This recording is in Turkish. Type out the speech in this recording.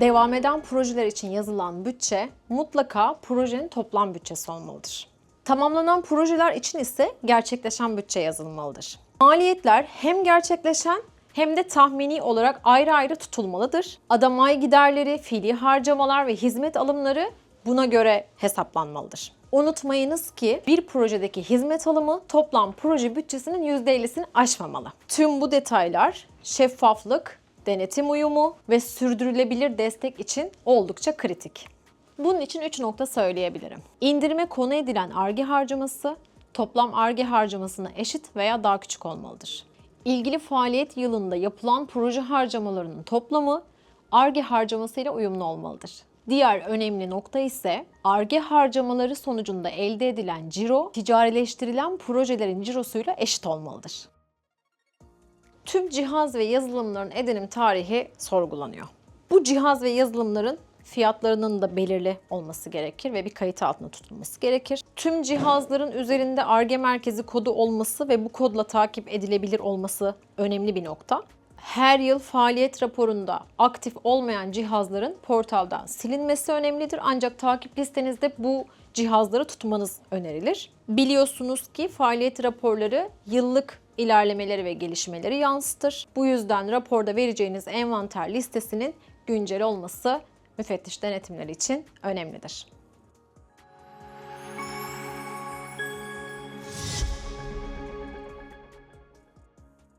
Devam eden projeler için yazılan bütçe mutlaka projenin toplam bütçesi olmalıdır. Tamamlanan projeler için ise gerçekleşen bütçe yazılmalıdır. Maliyetler hem gerçekleşen hem de tahmini olarak ayrı ayrı tutulmalıdır. Adamay giderleri, fiili harcamalar ve hizmet alımları buna göre hesaplanmalıdır. Unutmayınız ki bir projedeki hizmet alımı toplam proje bütçesinin %50'sini aşmamalı. Tüm bu detaylar şeffaflık, denetim uyumu ve sürdürülebilir destek için oldukça kritik. Bunun için 3 nokta söyleyebilirim. İndirime konu edilen arge harcaması toplam arge harcamasına eşit veya daha küçük olmalıdır. İlgili faaliyet yılında yapılan proje harcamalarının toplamı arge harcamasıyla uyumlu olmalıdır. Diğer önemli nokta ise arge harcamaları sonucunda elde edilen ciro ticarileştirilen projelerin cirosuyla eşit olmalıdır. Tüm cihaz ve yazılımların edinim tarihi sorgulanıyor. Bu cihaz ve yazılımların fiyatlarının da belirli olması gerekir ve bir kayıt altında tutulması gerekir. Tüm cihazların üzerinde ARGE merkezi kodu olması ve bu kodla takip edilebilir olması önemli bir nokta. Her yıl faaliyet raporunda aktif olmayan cihazların portaldan silinmesi önemlidir. Ancak takip listenizde bu cihazları tutmanız önerilir. Biliyorsunuz ki faaliyet raporları yıllık ilerlemeleri ve gelişmeleri yansıtır. Bu yüzden raporda vereceğiniz envanter listesinin güncel olması müfettiş denetimleri için önemlidir.